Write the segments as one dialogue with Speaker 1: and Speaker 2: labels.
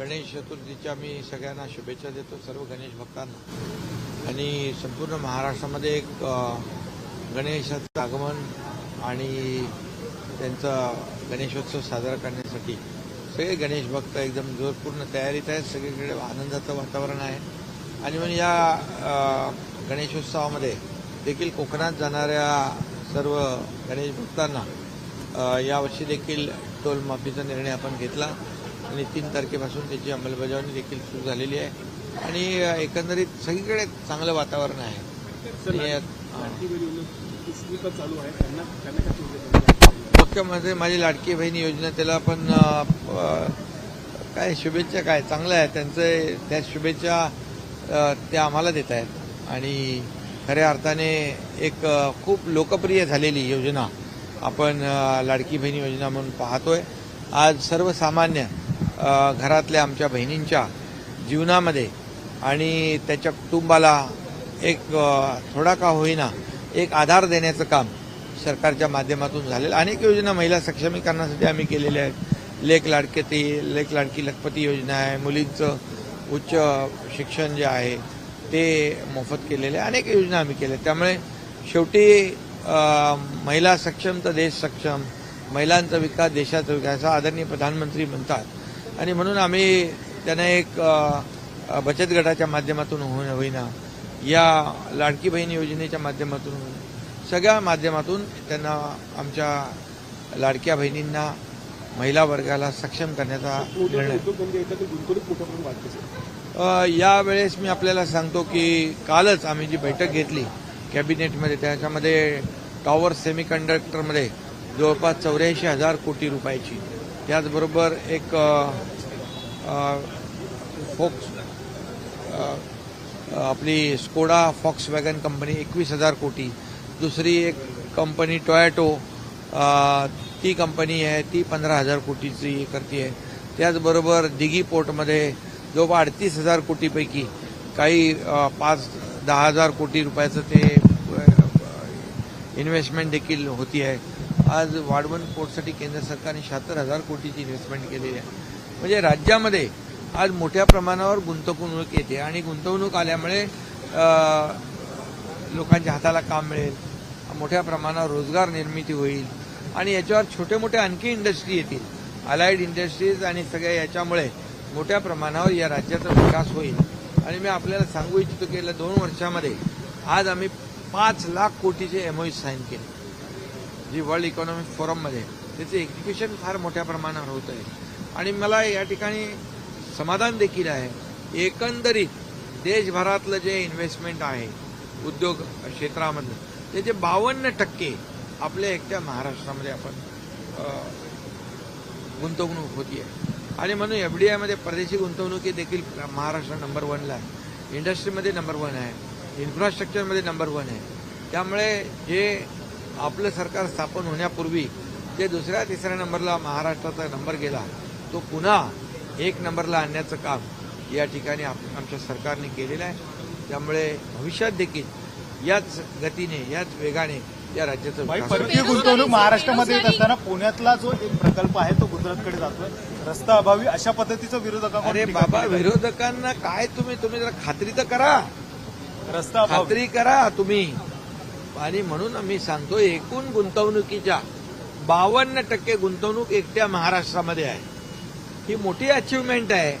Speaker 1: गणेश चतुर्थीच्या मी सगळ्यांना शुभेच्छा देतो सर्व गणेश भक्तांना. आणि संपूर्ण महाराष्ट्रामध्ये एक गणेशाचं आगमन आणि त्यांचा गणेशोत्सव साजरा करण्यासाठी सगळे गणेश भक्त एकदम जोरपूर्ण तयारीत आहेत. सगळीकडे आनंदाचं वातावरण आहे. आणि म्हणून या गणेशोत्सवामध्ये देखील कोकणात जाणाऱ्या सर्व गणेश भक्तांना यावर्षी देखील टोल माफीचा निर्णय आपण घेतला. आणि तीन तारखेपासून त्याची अंमलबजावणी देखील सुरू झालेली आहे. आणि एकंदरीत सगळीकडे चांगलं वातावरण आहे. मुख्यमंत्री माझी लाडकी बहीण योजना त्याला पण काय शुभेच्छा काय? चांगलं आहे. त्यांचं त्या शुभेच्छा अ, ते आम्हाला देत आहेत. आणि खऱ्या अर्थाने एक खूप लोकप्रिय झालेली योजना आपण लाडकी बहीण योजना म्हणून पाहतोय. आज सर्वसामान्य घरातल्या आमच्या बहिणींच्या जीवनामध्ये आणि त्याच्या कुटुंबाला एक थोडा का होईना एक आधार देण्याचं काम सरकारच्या माध्यमातून झालेलं. अनेक योजना महिला सक्षमीकरणासाठी आम्ही केलेल्या आहेत. लेख लाडके ती लेख लाडकी लखपती योजना आहे. मुलींचं उच्च शिक्षण जे आहे ते मोफत केलेले आहे. अनेक योजना आम्ही केल्या त्यामुळे शेवटी महिला सक्षम तर देश सक्षम महिलांचा विकास देशाचा विकास असं आदरणीय प्रधानमंत्री म्हणतात. आणि म्हणून आम्ही त्यांना एक बचत गटाच्या माध्यमातून होईन होईना. या लाडकी बहीण योजनेच्या माध्यमातून सगळ्या माध्यमातून त्यांना आमच्या लाडक्या बहिणींना महिला वर्गाला सक्षम करण्याचा निर्णय. यावेळेस मी आपल्याला सांगतो की कालच आम्ही जी बैठक घेतली कॅबिनेटमध्ये त्याच्यामध्ये टॉवर सेमीकंडक्टरमध्ये जवळपास चौऱ्याऐंशी हजार कोटी रुपयाची त्याचबरोबर एक फोक्स आपली स्कोडा फॉक्स वॅगन कंपनी एकवीस हजार कोटी. दुसरी एक कंपनी टोयॅटो ती कंपनी आहे ती पंधरा हजार कोटीची करते आहे. त्याचबरोबर दिघी पोर्टमध्ये जवळपास अडतीस हजार कोटीपैकी काही पाच दहा हजार कोटी रुपयाचं ते इन्व्हेस्टमेंट देखील होती आहे. आज वाढवण पोर्टसाठी केंद्र सरकारने शहात्तर हजार कोटीची इन्व्हेस्टमेंट केलेली आहे. म्हणजे राज्यामध्ये आज मोठ्या प्रमाणावर गुंतवणूक येते आणि गुंतवणूक आल्यामुळे लोकांच्या हाताला काम मिळेल मोठ्या प्रमाणावर रोजगार निर्मिती होईल आणि याच्यावर छोटे मोठे आणखी इंडस्ट्री येतील. अलाइड इंडस्ट्रीज आणि सगळ्या याच्यामुळे मोठ्या प्रमाणावर या राज्याचा विकास होईल. आणि मी आपल्याला सांगू इच्छितो की गेल्या दोन वर्षामध्ये आज आम्ही पाच लाख कोटीचे एमओई साईन केले. जी वर्ल्ड इकॉनॉमिक फोरममध्ये त्याचे एक्झिक्युशन फार मोठ्या प्रमाणावर होत आहे आणि मला या ठिकाणी समाधान देखील आहे. एकंदरीत देशभरातलं जे इन्व्हेस्टमेंट आहे उद्योग क्षेत्रामधलं त्याचे बावन्न टक्के आपल्या एकट्या महाराष्ट्रामध्ये आपण गुंतवणूक होती आहे आणि म्हणून एफडीआयमध्ये परदेशी गुंतवणुकी देखील महाराष्ट्र नंबर वनला आहे. इंडस्ट्रीमध्ये नंबर वन आहे. इन्फ्रास्ट्रक्चरमध्ये नंबर वन आहे. त्यामुळे जे आपलं सरकार स्थापन होण्यापूर्वी जे दुसऱ्या तिसऱ्या नंबरला महाराष्ट्राचा नंबर गेला तो पुन्हा एक नंबरला आणण्याचं काम या ठिकाणी आमच्या सरकारने केलेलं आहे. त्यामुळे भविष्यात देखील याच गतीने याच वेगाने या राज्याचं.
Speaker 2: परकीय गुंतवणूक महाराष्ट्रामध्ये येत असताना पुण्यातला जो एक प्रकल्प आहे तो गुजरातकडे जातोय. रस्ता अभावी अशा पद्धतीचं विरोधकांकडून
Speaker 1: अरे बाबा. विरोधकांना काय तुम्ही तुम्ही जरा खात्री तर करा.
Speaker 2: रस्ता
Speaker 1: खात्री करा तुम्ही. आणि म्हणून आम्ही सांगतो एकूण गुंतवणुकीच्या बावन्न टक्के गुंतवणूक एकट्या महाराष्ट्रामध्ये आहे. ही मोठी अचिव्हमेंट आहे.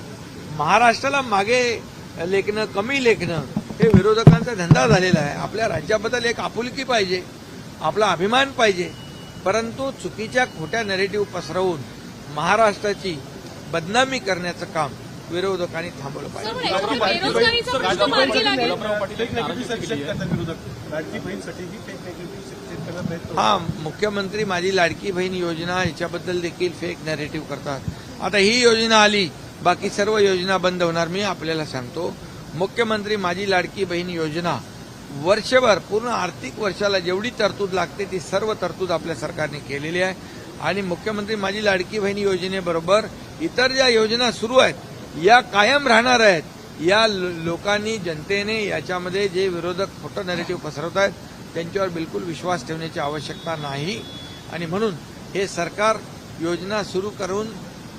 Speaker 1: महाराष्ट्राला मागे लेखणं कमी लेखणं हे विरोधकांचा धंदा झालेला आहे. आपल्या राज्याबद्दल एक आपुलकी पाहिजे आपला अभिमान पाहिजे. परंतु चुकीच्या खोट्या नरेटिव्ह पसरवून महाराष्ट्राची बदनामी करण्याचं काम विरोधकांनी थांबवलं पाहिजे.
Speaker 2: ही
Speaker 1: हा मुख्यमंत्री माझी लाडकी बहीण योजना याच्याबद्दल देखील फेक नॅरेटिव्ह करतात. आता ही योजना आली बाकी सर्व योजना बंद होणार मी आपल्याला सांगतो. मुख्यमंत्री माझी लाडकी बहीण योजना वर्षभर पूर्ण आर्थिक वर्षाला जेवढी तरतूद लागते ती सर्व तरतूद आपल्या सरकारने केलेली आहे. आणि मुख्यमंत्री माझी लाडकी बहीण योजनेबरोबर इतर ज्या योजना सुरू आहेत या कायम राहणार आहेत. या लोकांनी जनतेने याच्यामध्ये जे विरोधक खोटं नॅरेटिव्ह पसरवत आहेत त्यांच्यावर बिलकुल विश्वास ठेवण्याची आवश्यकता नाही. आणि म्हणून हे सरकार योजना सुरू करून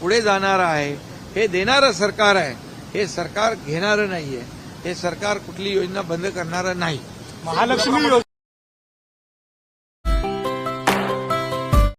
Speaker 1: पुढे जाणार आहे. हे देणारं सरकार आहे. हे सरकार घेणारं नाहीये. हे सरकार कुठली योजना बंद करणारं नाही.
Speaker 2: महालक्ष्मी योजना